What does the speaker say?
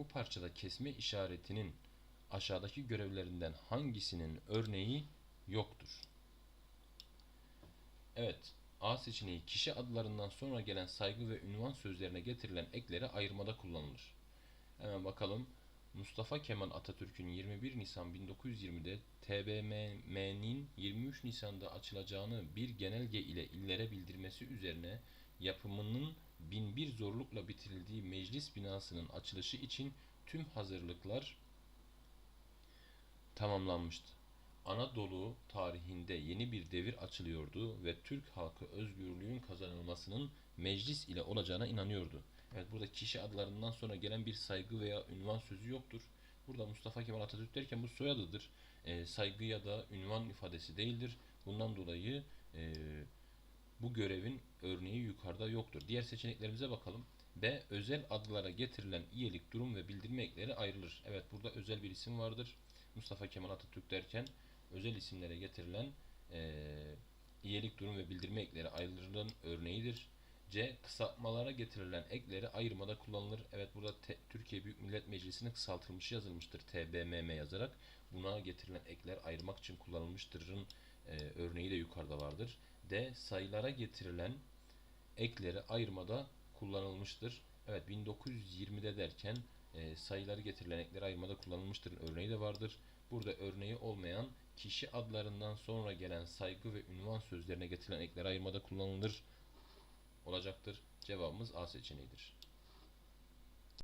Bu parçada kesme işaretinin aşağıdaki görevlerinden hangisinin örneği yoktur? Evet, A seçeneği kişi adlarından sonra gelen saygı ve ünvan sözlerine getirilen ekleri ayırmada kullanılır. Hemen bakalım. Mustafa Kemal Atatürk'ün 21 Nisan 1920'de TBMM'nin 23 Nisan'da açılacağını bir genelge ile illere bildirmesi üzerine yapımının binbir zorlukla bitirildiği meclis binasının açılışı için tüm hazırlıklar tamamlanmıştı. Anadolu tarihinde yeni bir devir açılıyordu ve Türk halkı özgürlüğün kazanılmasının meclis ile olacağına inanıyordu. Evet burada kişi adlarından sonra gelen bir saygı veya ünvan sözü yoktur. Burada Mustafa Kemal Atatürk derken bu soyadıdır. E, saygı ya da ünvan ifadesi değildir. Bundan dolayı e, bu görevin örneği yukarıda yoktur. Diğer seçeneklerimize bakalım. B. Özel adlara getirilen iyilik, durum ve bildirme ekleri ayrılır. Evet burada özel bir isim vardır. Mustafa Kemal Atatürk derken özel isimlere getirilen e, iyilik, durum ve bildirme ekleri ayrılırın örneğidir. C. Kısaltmalara getirilen ekleri ayırmada kullanılır. Evet burada T- Türkiye Büyük Millet Meclisi'nin kısaltılmışı yazılmıştır. TBMM yazarak. Buna getirilen ekler ayırmak için kullanılmıştırın e, örneği de yukarıda vardır. D. Sayılara getirilen ekleri ayırmada kullanılmıştır. Evet 1920'de derken e, sayıları getirilen ekleri ayırmada kullanılmıştır örneği de vardır. Burada örneği olmayan kişi adlarından sonra gelen saygı ve ünvan sözlerine getirilen ekleri ayırmada kullanılır olacaktır. Cevabımız A seçeneğidir.